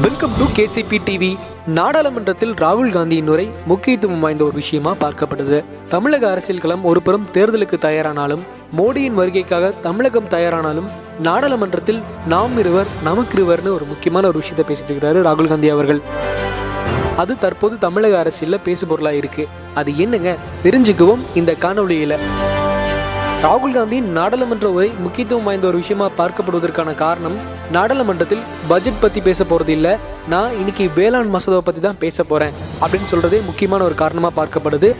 Welcome to KCP TV நாடாளுமன்றத்தில் ராகுல் காந்தியின் உரை முக்கியத்துவம் வாய்ந்த ஒரு விஷயமா பார்க்கப்படுது. தமிழக அரசியல் களம் ஒரு புறம் தேர்தலுக்கு தயாரானாலும் மோடியின் வருகைக்காக தமிழகம் தயாரானாலும் நாடாளுமன்றத்தில் நாம் இருவர் நமக்கு இருவர்னு ஒரு முக்கியமான ஒரு விஷயத்தை பேசிட்டு ராகுல் காந்தி அவர்கள். அது தற்போது தமிழக அரசியலில் பேசு பொருளா இருக்கு அது என்னங்க? தெரிஞ்சுக்குவோம் இந்த காணொளியில. ராகுல் காந்தியின் நாடாளுமன்ற உரை முக்கியத்துவம் வாய்ந்த ஒரு விஷயமா பார்க்கப்படுவதற்கான காரணம் நாடாளுமன்றத்தில் பட்ஜெட் பத்தி பேச போறது இல்ல. நான் இன்னைக்கு வேளாண் மசோதாவை பத்தி தான் பேச போறேன். அப்படின்னு சொல்றதே முக்கியமான ஒரு காரணமா பார்க்கப்படுது.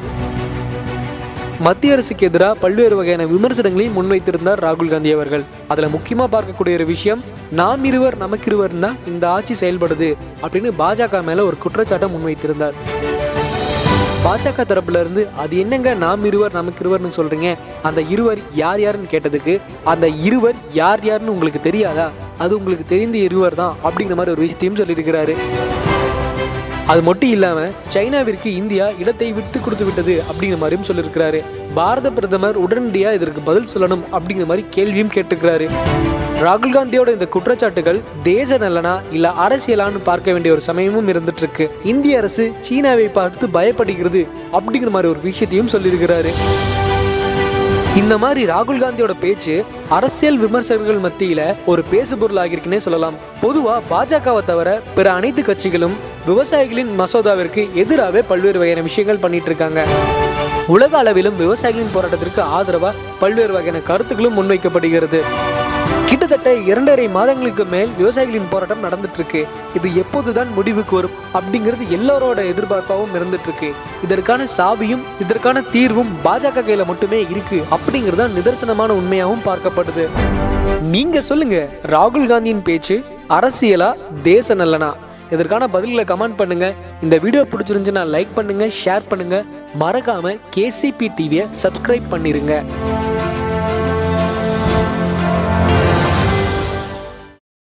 மத்திய அரசுக்கு எதிராக பல்வேறு வகையான விமர்சனங்களையும் முன்வைத்திருந்தார் ராகுல் காந்தி அவர்கள். அதுல முக்கியமா பார்க்கக்கூடிய ஒரு விஷயம் நாம் இருவர் நமக்கு இருவர் தான் இந்த ஆட்சி செயல்படுது அப்படின்னு பாஜக மேல ஒரு குற்றச்சாட்டை முன்வைத்திருந்தார். பாஜக தரப்புல இருந்து அது என்னங்க நாம் இருவர் நமக்கு இருவர்னு சொல்றீங்க? அந்த இருவர் யார் யாருன்னு கேட்டதுக்கு அந்த இருவர் யார் யாருன்னு உங்களுக்கு தெரியாதா? அது உங்களுக்கு தெரிந்த இருவர் தான் அப்படிங்கிற மாதிரி ஒரு விஷயத்தையும் சொல்லியிருக்கிறாரு. அது மட்டும் இல்லாம சைனாவிற்கு இந்தியா இடத்தை விட்டு கொடுத்து விட்டது அப்படிங்கிற மாதிரியும் சொல்லியிருக்கிறாரு. பாரத பிரதமர் உடனடியா இதற்கு பதில் சொல்லணும் அப்படிங்கிற மாதிரி கேள்வியும் கேட்டுக்கிறாரு ராகுல் காந்தியோட இந்த குற்றச்சாட்டுகள் தேச நலனா இல்ல அரசியலான்னு பார்க்க வேண்டிய ஒரு சமயமும் இருந்துட்டு இருக்கு இந்திய அரசு சீனாவை பார்த்து பயப்படுகிறது அப்படிங்கிற மாதிரி ஒரு விஷயத்தையும் சொல்லியிருக்கிறாரு. இந்த மாதிரி ராகுல் காந்தியோட பேச்சு அரசியல் விமர்சகர்கள் மத்தியில ஒரு பேசு பொருளாகிருக்குன்னே சொல்லலாம். பொதுவா பாஜகவை தவிர பிற அனைத்து கட்சிகளும் விவசாயிகளின் மசோதாவிற்கு எதிராகவே பல்வேறு வகையான விஷயங்கள் பண்ணிட்டு இருக்காங்க. உலக அளவிலும் விவசாயிகளின் போராட்டத்திற்கு ஆதரவா பல்வேறு வகையான கருத்துக்களும் முன்வைக்கப்படுகிறது. கிட்டத்தட்ட இரண்டரை மாதங்களுக்கு மேல் விவசாயிகளின் போராட்டம் நடந்துட்டு இருக்கு. இது எப்போதுதான் முடிவுக்கு வரும் அப்படிங்கிறது எல்லாரோட எதிர்பார்ப்பாகவும் இருந்துட்டு இருக்கு. இதற்கான சாவியும் இதற்கான தீர்வும் பாஜக கையில மட்டுமே இருக்கு அப்படிங்கிறது தான் நிதர்சனமான உண்மையாகவும் பார்க்கப்படுது. நீங்க சொல்லுங்க ராகுல் காந்தியின் பேச்சு அரசியலா தேச நல்லனா? இதற்கான பதில்களை கமெண்ட் பண்ணுங்க. இந்த வீடியோ பிடிச்சிருந்துச்சுன்னா லைக் பண்ணுங்க ஷேர் பண்ணுங்க. மறக்காம கேசிபி டிவியை சப்ஸ்கிரைப் பண்ணிருங்க.